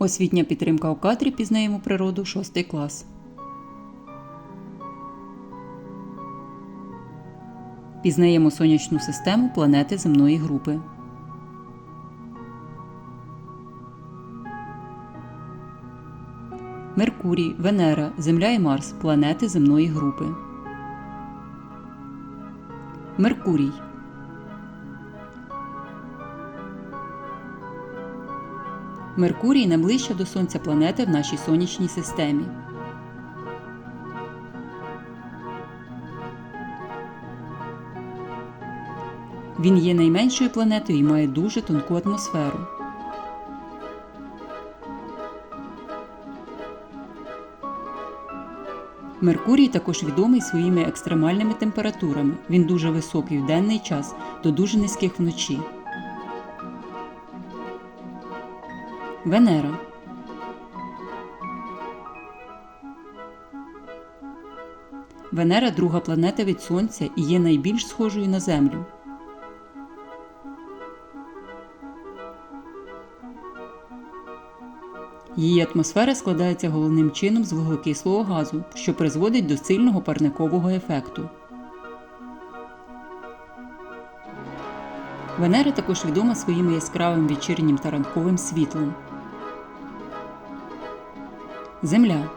Освітня підтримка у кадрі пізнаємо природу 6 клас. Пізнаємо сонячну систему планети земної групи. Меркурій, Венера, Земля і Марс планети земної групи. Меркурій. Меркурій найближча до Сонця планета в нашій сонячній системі. Він є найменшою планетою і має дуже тонку атмосферу. Меркурій також відомий своїми екстремальними температурами. Він дуже високий в денний час до дуже низьких вночі. Венера. Венера друга планета від Сонця і є найбільш схожою на Землю. Її атмосфера складається головним чином з вуглекислого газу, що призводить до сильного парникового ефекту. Венера також відома своїм яскравим вечірнім та ранковим світлом. Земля.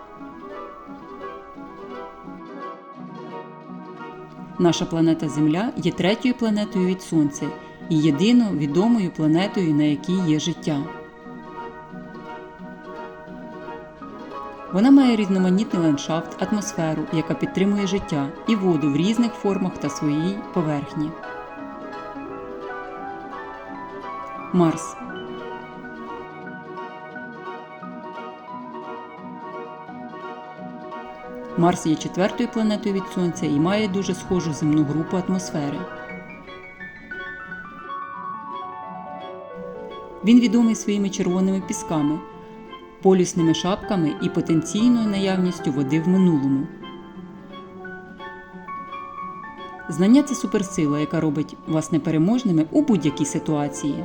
Наша планета Земля є третьою планетою від Сонця і єдино відомою планетою, на якій є життя. Вона має різноманітний ландшафт, атмосферу, яка підтримує життя, і воду в різних формах та своїй поверхні. Марс. Марс є четвертою планетою від Сонця і має дуже схожу земну групу атмосфери. Він відомий своїми червоними пісками, полюсними шапками і потенційною наявністю води в минулому. Знання це суперсила, яка робить вас непереможними у будь-якій ситуації.